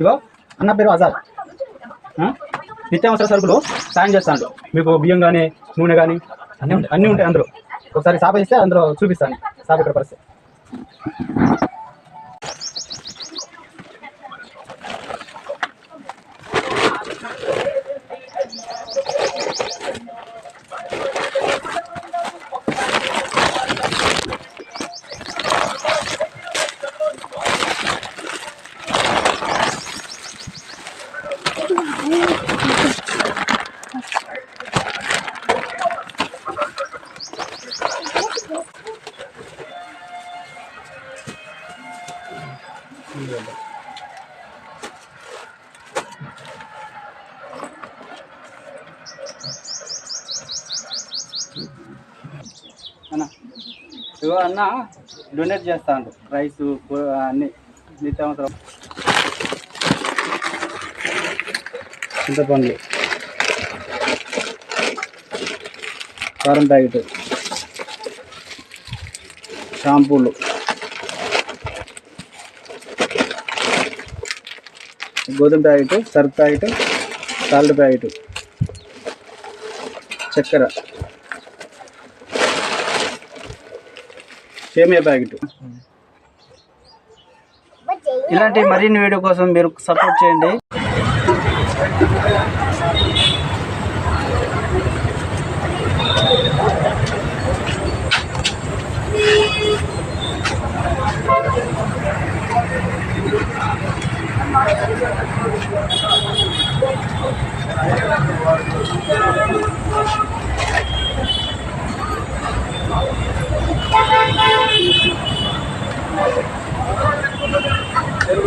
ఇగో అన్న పేరు ఆజాద్? నిత్యావసర సరుకులు సాయం చేస్తాను మీకు బియ్యం కానీ నూనె కానీ అన్నీ ఉంటాయి. అన్నీ ఉంటాయి అందులో. ఒకసారి సాప ఇస్తే అందులో చూపిస్తాను. సాప ఇక్కడ పరిస్థితి. అన్న ఇగో అన్న డొనేట్ చేస్తాను రైస్ అన్ని నిత్యావసరం చింతపండ్లు కారం ప్యాకెట్. షాంపూలు. గోధుమ packet surf packet salt packet చక్కెర. సేమియా ప్యాకెట్. ఇలాంటి మరిన్ని వీడియో కోసం మీరు సపోర్ట్ చేయండి.